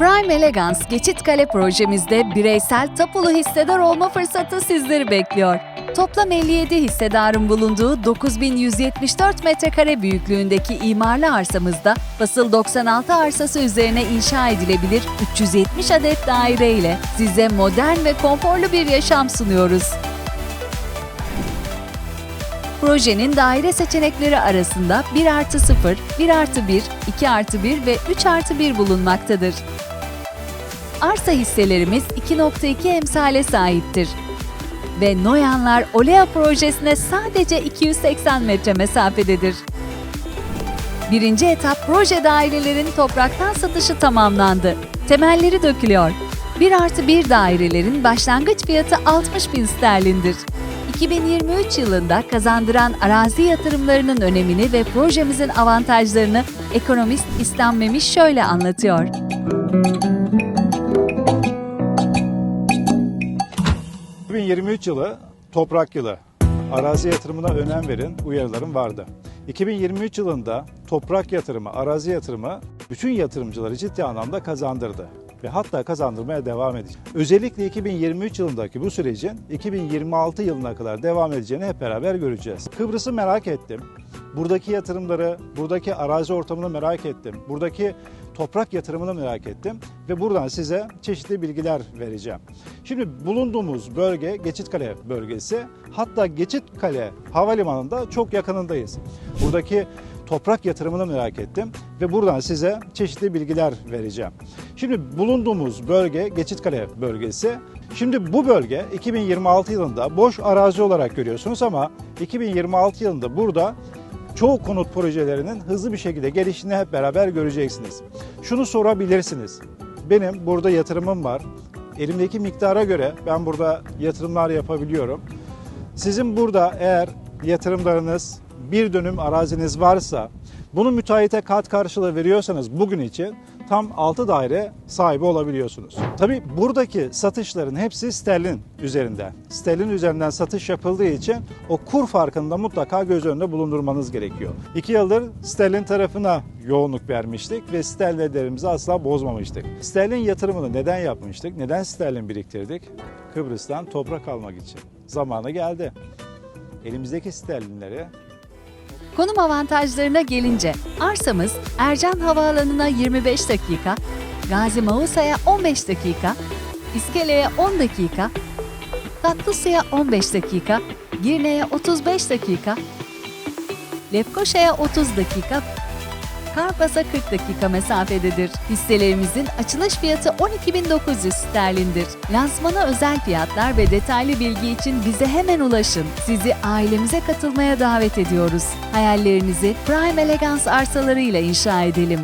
Prime Elegance Geçitkale projemizde bireysel tapulu hissedar olma fırsatı sizleri bekliyor. Toplam 57 hissedarın bulunduğu 9174 metrekare büyüklüğündeki imarlı arsamızda fasıl 96 arsası üzerine inşa edilebilir 370 adet daire ile size modern ve konforlu bir yaşam sunuyoruz. Projenin daire seçenekleri arasında 1 artı 0, 1 artı 1, 2 artı 1 ve 3 artı 1 bulunmaktadır. Arsa hisselerimiz 2.2 emsale sahiptir. Ve Noyanlar Olea projesine sadece 280 metre mesafededir. Birinci etap proje dairelerin topraktan satışı tamamlandı. Temelleri dökülüyor. 1 artı 1 dairelerin başlangıç fiyatı 60 bin sterlindir. 2023 yılında kazandıran arazi yatırımlarının önemini ve projemizin avantajlarını ekonomist İslam Memiş şöyle anlatıyor. 2023 yılı toprak yılı. Arazi yatırımına önem verin uyarılarım vardı. 2023 yılında toprak yatırımı, arazi yatırımı bütün yatırımcıları ciddi anlamda kazandırdı ve hatta kazandırmaya devam edecek. Özellikle 2023 yılındaki bu sürecin 2026 yılına kadar devam edeceğini hep beraber göreceğiz. Kıbrıs'ı merak ettim. Buradaki yatırımları, buradaki arazi ortamını merak ettim. Buradaki toprak yatırımını merak ettim ve buradan size çeşitli bilgiler vereceğim. Şimdi bulunduğumuz bölge Geçitkale bölgesi. Hatta Geçitkale Havalimanı'nda çok yakınındayız. Buradaki toprak yatırımını merak ettim ve buradan size çeşitli bilgiler vereceğim. Şimdi bulunduğumuz bölge Geçitkale bölgesi. Şimdi bu bölge 2026 yılında boş arazi olarak görüyorsunuz ama 2026 yılında burada çoğu konut projelerinin hızlı bir şekilde gelişini hep beraber göreceksiniz. Şunu sorabilirsiniz. Benim burada yatırımım var. Elimdeki miktara göre ben burada yatırımlar yapabiliyorum. Sizin burada eğer yatırımlarınız bir dönüm araziniz varsa bunu müteahhite kat karşılığı veriyorsanız bugün için tam 6 daire sahibi olabiliyorsunuz. Tabi buradaki satışların hepsi sterlin üzerinden. Sterlin üzerinden satış yapıldığı için o kur farkını da mutlaka göz önünde bulundurmanız gerekiyor. 2 yıldır sterlin tarafına yoğunluk vermiştik ve sterlinlerimizi asla bozmamıştık. Sterlin yatırımını neden yapmıştık? Neden sterlin biriktirdik? Kıbrıs'tan toprak almak için. Zamanı geldi. Elimizdeki sterlinleri Konum avantajlarına gelince arsamız Ercan Havaalanı'na 25 dakika, Gazi Mausa'ya 15 dakika, İskele'ye 10 dakika, Tatlısu'ya 15 dakika, Girne'ye 35 dakika, Lefkoşa'ya 30 dakika, Karpas'a 40 dakika mesafededir. Hisselerimizin açılış fiyatı 12.900 sterlindir. Lansmana özel fiyatlar ve detaylı bilgi için bize hemen ulaşın. Sizi ailemize katılmaya davet ediyoruz. Hayallerinizi Prime Elegance arsalarıyla inşa edelim.